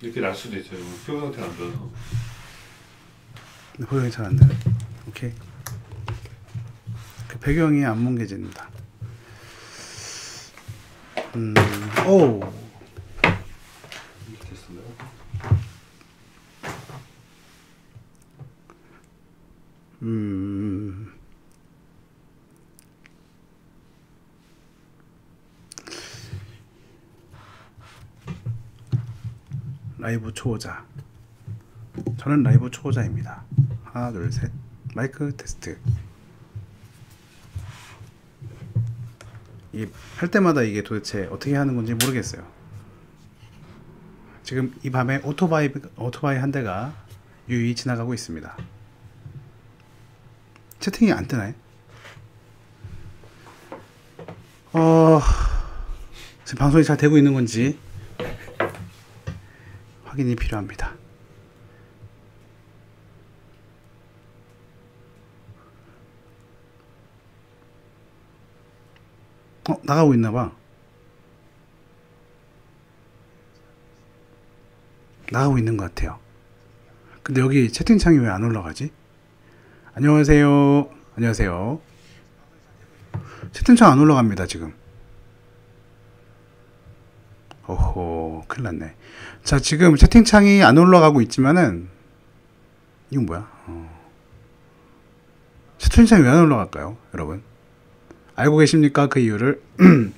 이렇게 날 수도 있어요. 표현 상태가 안 좋아서. 보정이 잘안 되네. 오케이. 그 배경이 안 뭉개집니다. 음, 오. 됐었나요? 음. 라이브 초보자. 저는 라이브 초보자입니다. 하나, 둘, 셋. 마이크 테스트. 이할 때마다 이게 도대체 어떻게 하는 건지 모르겠어요. 지금 이 밤에 오토바이 오토바이 한 대가 유유히 지나가고 있습니다. 채팅이 안 뜨나요? 어, 지금 방송이 잘 되고 있는 건지 확인이 필요합니다. 어, 나가고 있나 봐. 나가고 있는 것 같아요. 근데 여기 채팅창이 왜 안 올라가지? 안녕하세요. 안녕하세요. 채팅창 안 올라갑니다, 지금. 오호, 큰일 났네. 자, 지금 채팅창이 안 올라가고 있지만은, 이건 뭐야? 어. 채팅창이 왜 안 올라갈까요, 여러분? 알고 계십니까? 그 이유를.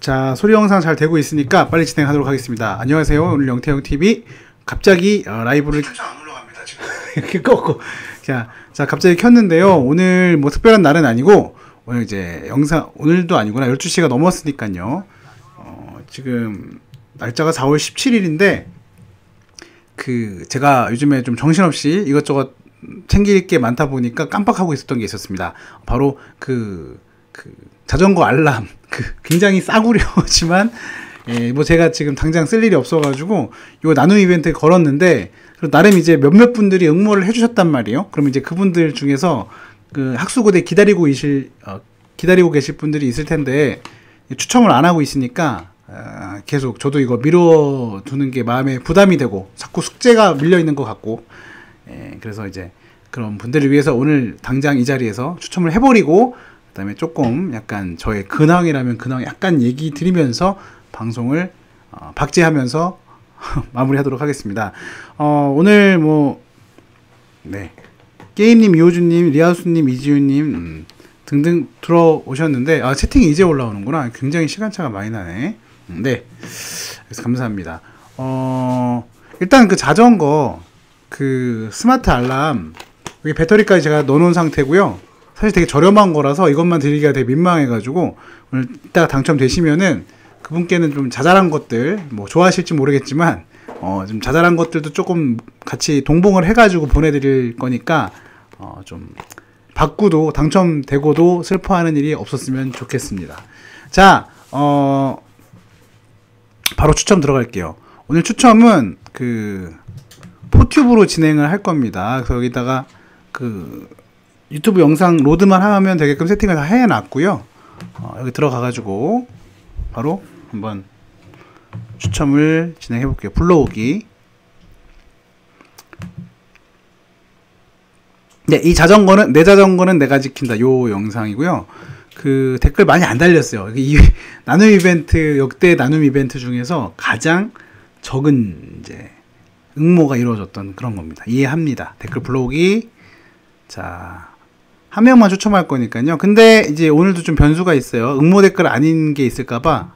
자, 소리 영상 잘 되고 있으니까 빨리 진행하도록 하겠습니다. 안녕하세요. 오늘 영태형 TV. 갑자기 어, 라이브를 안 올라갑니다, 지금. 이렇게 꺾고. 자, 자, 갑자기 켰는데요. 오늘 뭐 특별한 날은 아니고, 오늘 이제 영상, 오늘도 아니구나. 12시가 넘었으니까요. 어, 지금, 날짜가 4월 17일인데, 그, 제가 요즘에 좀 정신없이 이것저것 챙길 게 많다 보니까 깜빡하고 있었던 게 있었습니다. 바로 그, 그, 자전거 알람. 그, 굉장히 싸구려지만, 예, 뭐 제가 지금 당장 쓸 일이 없어가지고, 이거 나눔 이벤트에 걸었는데, 나름 이제 몇몇 분들이 응모를 해주셨단 말이에요. 그럼 이제 그분들 중에서 그 학수고대 기다리고 계실 어, 기다리고 계실 분들이 있을 텐데 추첨을 안 하고 있으니까 어, 계속 저도 이거 미뤄두는 게 마음에 부담이 되고 자꾸 숙제가 밀려 있는 것 같고 예, 그래서 이제 그런 분들을 위해서 오늘 당장 이 자리에서 추첨을 해버리고 그다음에 조금 약간 저의 근황이라면 근황 약간 얘기 드리면서 방송을 어, 박제하면서 마무리하도록 하겠습니다. 어, 오늘 뭐, 네. 게임님, 이호준님, 리아수님, 이지훈님, 음, 등등 들어오셨는데, 아, 채팅이 이제 올라오는구나. 굉장히 시간차가 많이 나네. 음, 네. 감사합니다. 어, 일단 그 자전거, 그 스마트 알람, 여기 배터리까지 제가 넣어놓은 상태고요. 사실 되게 저렴한 거라서 이것만 드리기가 되게 민망해가지고, 오늘 이따가 당첨되시면은, 그분께는 좀 자잘한 것들 뭐 좋아하실지 모르겠지만 어, 좀 자잘한 것들도 조금 같이 동봉을 해가지고 보내드릴 거니까 어, 좀 받고도 당첨되고도 슬퍼하는 일이 없었으면 좋겠습니다. 자, 어, 바로 추첨 들어갈게요. 오늘 추첨은 그 포튜브로 진행을 할 겁니다. 그래서 여기다가 그 유튜브 영상 로드만 하면 되게끔 세팅을 다 해놨고요. 어, 여기 들어가가지고 바로 한번 추첨을 진행해 볼게요. 불러오기. 네, 이 자전거는 내 자전거는 내가 지킨다. 요 영상이고요. 그 댓글 많이 안 달렸어요. 이 나눔 이벤트 역대 나눔 이벤트 중에서 가장 적은 이제 응모가 이루어졌던 그런 겁니다. 이해합니다. 댓글 불러오기. 자, 한 명만 추첨할 거니까요. 근데 이제 오늘도 좀 변수가 있어요. 응모 댓글 아닌 게 있을까봐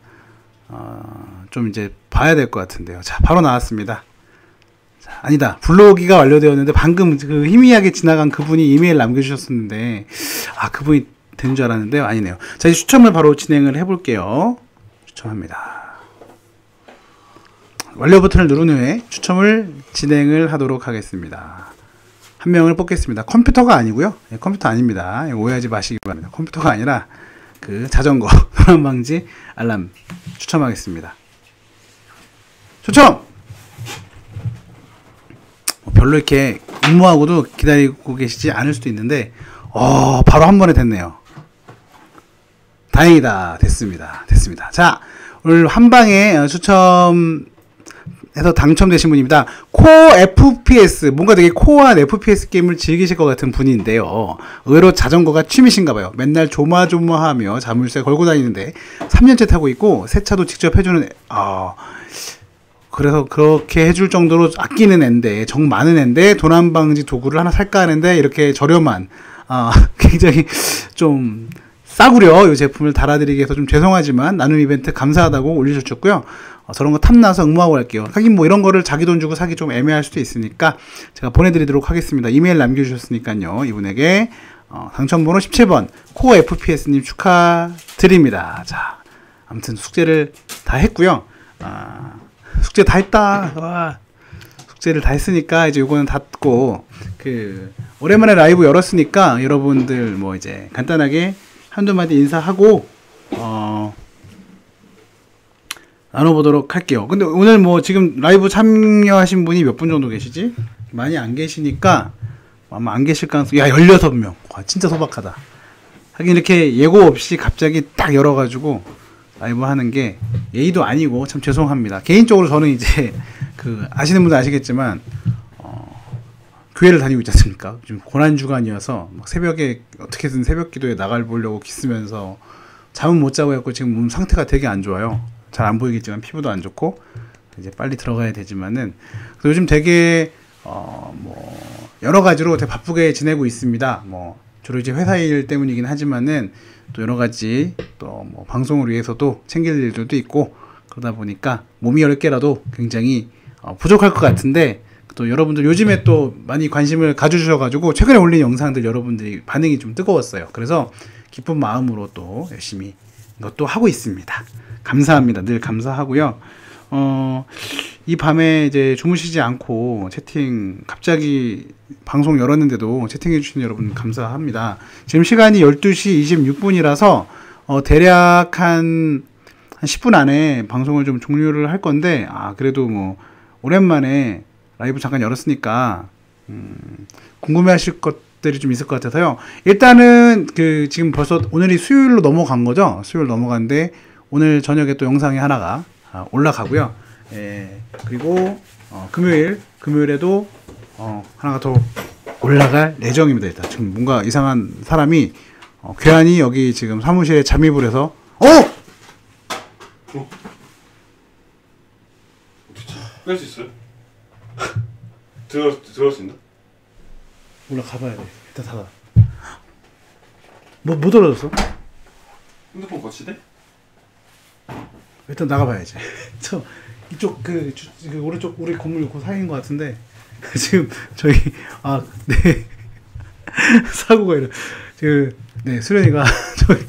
어, 좀 이제 봐야 될 것 같은데요. 자, 바로 나왔습니다. 자, 아니다. 불러오기가 완료되었는데 방금 그 희미하게 지나간 그분이 이메일 남겨주셨었는데 아 그분이 된 줄 알았는데요. 아니네요. 자, 이제 추첨을 바로 진행을 해볼게요. 추첨합니다. 완료 버튼을 누른 후에 추첨을 진행을 하도록 하겠습니다. 한 명을 뽑겠습니다. 컴퓨터가 아니고요. 예, 컴퓨터 아닙니다. 오해하지 마시기 바랍니다. 컴퓨터가 아니라 그 자전거 도난 방지 알람 추첨하겠습니다. 추첨! 뭐 별로 이렇게 임무하고도 기다리고 계시지 않을 수도 있는데 어, 바로 한 번에 됐네요. 다행이다. 됐습니다. 됐습니다. 자, 오늘 한 방에 추첨 해서 당첨되신 분입니다. 코어 FPS 뭔가 되게 코어한 FPS 게임을 즐기실 것 같은 분인데요. 의외로 자전거가 취미신가 봐요. 맨날 조마조마하며 자물쇠 걸고 다니는데 3년째 타고 있고 세차도 직접 해주는 아 그래서 그렇게 해줄 정도로 아끼는 앤데 정 많은 앤데 도난 방지 도구를 하나 살까 하는데 이렇게 저렴한 아 굉장히 좀 싸구려 이 제품을 달아드리기 위해서 좀 죄송하지만 나눔 이벤트 감사하다고 올려주셨고요. 어, 저런 거 탐나서 응모하고 갈게요. 하긴 뭐 이런 거를 자기 돈 주고 사기 좀 애매할 수도 있으니까 제가 보내드리도록 하겠습니다. 이메일 남겨주셨으니까요. 이분에게 어, 당첨번호 17번 코어 FPS님 축하드립니다. 자, 아무튼 숙제를 다 했고요. 아, 숙제 다 했다. 와. 숙제를 다 했으니까 이제 요거는 닫고 그 오랜만에 라이브 열었으니까 여러분들 뭐 이제 간단하게 한두 마디 인사하고 어 나눠보도록 할게요. 근데 오늘 뭐 지금 라이브 참여하신 분이 몇 분 정도 계시지? 많이 안 계시니까 아마 안 계실 가능성 야 16명 와 진짜 소박하다 하긴 이렇게 예고 없이 갑자기 딱 열어가지고 라이브 하는 게 예의도 아니고 참 죄송합니다 개인적으로 저는 이제 그 아시는 분들 아시겠지만 어, 교회를 다니고 있지 않습니까 지금 고난 주간이어서 막 새벽에 어떻게든 새벽 기도에 나갈 보려고 기쓰면서 잠은 못 자고 했고 지금 몸 상태가 되게 안 좋아요 잘 안 보이겠지만 피부도 안 좋고 이제 빨리 들어가야 되지만은 요즘 되게 어 뭐 여러 가지로 되게 바쁘게 지내고 있습니다. 뭐 주로 이제 회사 일 때문이긴 하지만은 또 여러 가지 또 뭐 방송을 위해서도 챙길 일들도 있고 그러다 보니까 몸이 열 개라도 굉장히 어 부족할 것 같은데 또 여러분들 요즘에 또 많이 관심을 가져주셔가지고 최근에 올린 영상들 여러분들이 반응이 좀 뜨거웠어요. 그래서 기쁜 마음으로 또 열심히 이것도 하고 있습니다. 감사합니다. 늘 감사하고요. 어, 이 밤에 이제 주무시지 않고 채팅, 갑자기 방송 열었는데도 채팅해주신 여러분 감사합니다. 지금 시간이 12시 26분이라서, 어, 대략 한, 한 10분 안에 방송을 좀 종료를 할 건데, 아, 그래도 뭐, 오랜만에 라이브 잠깐 열었으니까, 음, 궁금해 하실 것들이 좀 있을 것 같아서요. 일단은 그, 지금 벌써 오늘이 수요일로 넘어간 거죠? 수요일 넘어갔는데, 오늘 저녁에 또 영상이 하나가 아, 올라가고요. 예, 그리고 어, 금요일 금요일에도 어, 하나가 더 올라갈 예정입니다. 일단 지금 뭔가 이상한 사람이 어, 괴한이 여기 지금 사무실에 잠입을 해서 어 뺄수 있어요? 들어 들어갈 수 있나? 올라가봐야 돼. 일단 닫아. 뭐못 떨어졌어? 핸드폰 거치대? 일단 나가봐야지. 저 이쪽 그, 주, 그 오른쪽 우리 건물 그 사이인 것 같은데 지금 저희 아네 사고가 이래. 그네 수련이가 저희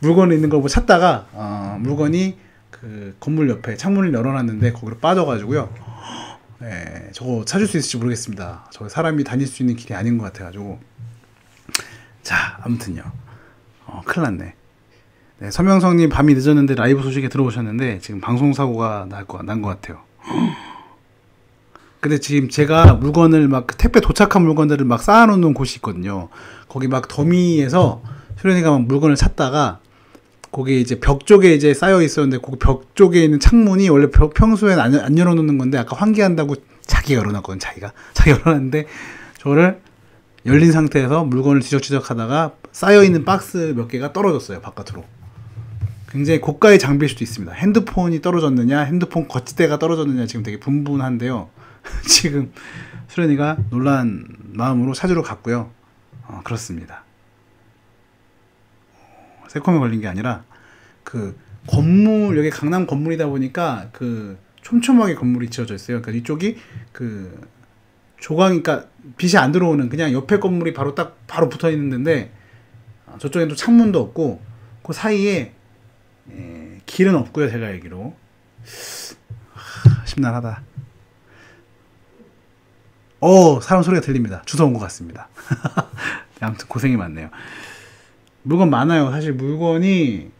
물건에 있는 걸 뭐 찾다가 어, 물건이 그 건물 옆에 창문을 열어놨는데 거기로 빠져가지고요. 네, 저거 찾을 수 있을지 모르겠습니다. 저 사람이 다닐 수 있는 길이 아닌 것 같아가지고 자 아무튼요. 어, 큰일 났네. 네, 서명성님 밤이 늦었는데 라이브 소식에 들어오셨는데 지금 방송 사고가 난것 같아요. 근데 지금 제가 물건을 막 택배 도착한 물건들을 막 쌓아놓는 곳이 있거든요. 거기 막 더미에서 수련이가 막 물건을 찾다가 거기 이제 벽 쪽에 이제 쌓여 있었는데 거기 벽 쪽에 있는 창문이 원래 벽 평소엔 안, 안 열어놓는 건데 아까 환기한다고 자기가 열어놨거든 자기가 자기 열어놨는데 저를 열린 상태에서 물건을 뒤적지적하다가 쌓여 있는 박스 몇 개가 떨어졌어요 바깥으로. 굉장히 고가의 장비일 수도 있습니다. 핸드폰이 떨어졌느냐, 핸드폰 거치대가 떨어졌느냐 지금 되게 분분한데요. 지금 수련이가 놀란 마음으로 찾으러 갔고요. 어, 그렇습니다. 새콤에 걸린 게 아니라 그 건물 여기 강남 건물이다 보니까 그 촘촘하게 건물이 지어져 있어요. 그러니까 이쪽이 그 조광, 그러니까 빛이 안 들어오는 그냥 옆에 건물이 바로 딱 바로 붙어 있는 데인데 어, 저쪽엔 또 창문도 없고 그 사이에 예, 길은 없고요. 제가 알기로 하, 심란하다. 어 사람 소리가 들립니다. 주워 온 것 같습니다. 아무튼 고생이 많네요. 물건 많아요. 사실 물건이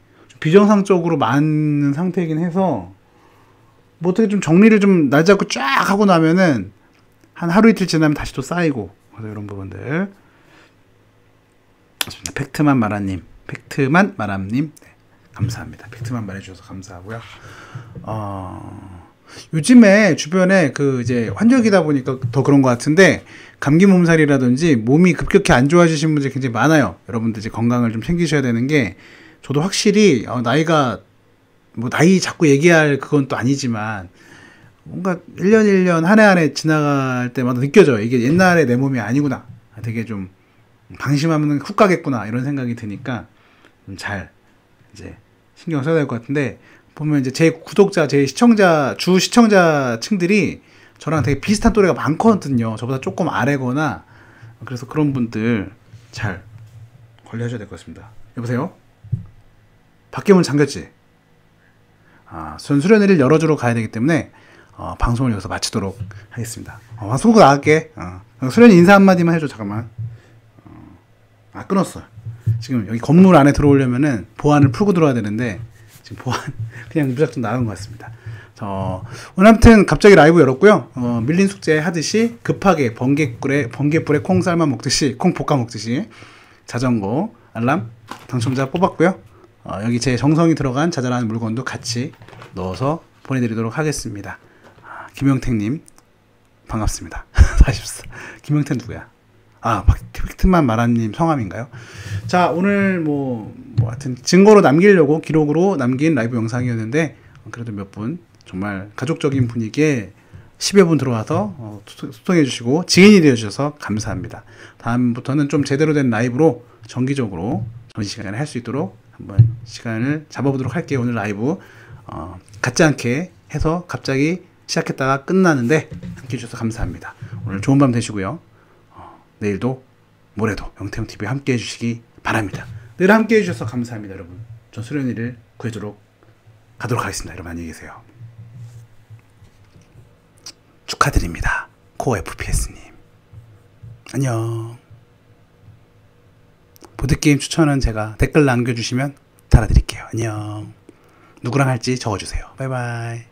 비정상적으로 많은 상태이긴 해서 뭐 어떻게 좀 정리를 좀 날 잡고 쫙 하고 나면은 한 하루 이틀 지나면 다시 또 쌓이고 그래서 이런 부분들. 팩트만 마라님. 팩트만 마람님. 네, 감사합니다. 팩트만 말해주셔서 감사하고요. 어, 요즘에 주변에 그 이제 환절기다 보니까 더 그런 것 같은데 감기 몸살이라든지 몸이 급격히 안 좋아지신 분들이 굉장히 많아요. 여러분들 이제 건강을 좀 챙기셔야 되는 게 저도 확실히 어, 나이가 뭐 나이 자꾸 얘기할 그건 또 아니지만 뭔가 1년 1년 한 해 한 해 지나갈 때마다 느껴져요. 이게 옛날에 내 몸이 아니구나. 되게 좀 방심하면 훅 가겠구나 이런 생각이 드니까 좀잘 이제 신경 써야 될 것 같은데 보면 이제 제 구독자, 제 시청자, 주 시청자 층들이 저랑 되게 비슷한 또래가 많거든요. 저보다 조금 아래거나 그래서 그런 분들 잘 관리하셔야 될 것 같습니다. 여보세요? 밖에 문 잠겼지? 아, 전 수련회를 열어주러 가야 되기 때문에 어, 방송을 여기서 마치도록 하겠습니다. 어, 방송국 나갈게. 어. 수련이 인사 한마디만 해줘, 잠깐만. 어, 아, 끊었어. 지금 여기 건물 안에 들어오려면은 보안을 풀고 들어와야 되는데 지금 보안 그냥 무작정 나간 것 같습니다. 저 오늘 아무튼 갑자기 라이브 열었고요. 어, 밀린 숙제 하듯이 급하게 번개불에 번개불에 콩 삶아 먹듯이 콩 볶아 먹듯이 자전거 알람 당첨자 뽑았고요. 어, 여기 제 정성이 들어간 자잘한 물건도 같이 넣어서 보내드리도록 하겠습니다. 아, 김영택님 반갑습니다. 44. 김영택 누구야? 아, 팩트만 마라님 성함인가요? 자, 오늘 뭐, 뭐, 하여튼 증거로 남기려고 기록으로 남긴 라이브 영상이었는데, 그래도 몇 분, 정말 가족적인 분위기에 10여 분 들어와서 어, 소통해 주시고, 지인이 되어 주셔서 감사합니다. 다음부터는 좀 제대로 된 라이브로 정기적으로 전 시간에 할 수 있도록 한번 시간을 잡아보도록 할게요. 오늘 라이브. 어, 같지 않게 해서 갑자기 시작했다가 끝나는데 함께 해 주셔서 감사합니다. 오늘 좋은 밤 되시고요. 내일도 모레도 영태형 TV 함께 해주시기 바랍니다. 늘 함께 해주셔서 감사합니다, 여러분. 전 수련이를 구해주러 가도록 하겠습니다. 여러분 안녕히 계세요. 축하드립니다. 코 FPS님. 안녕. 보드게임 추천은 제가 댓글 남겨주시면 달아드릴게요. 안녕. 누구랑 할지 적어주세요. 바이바이.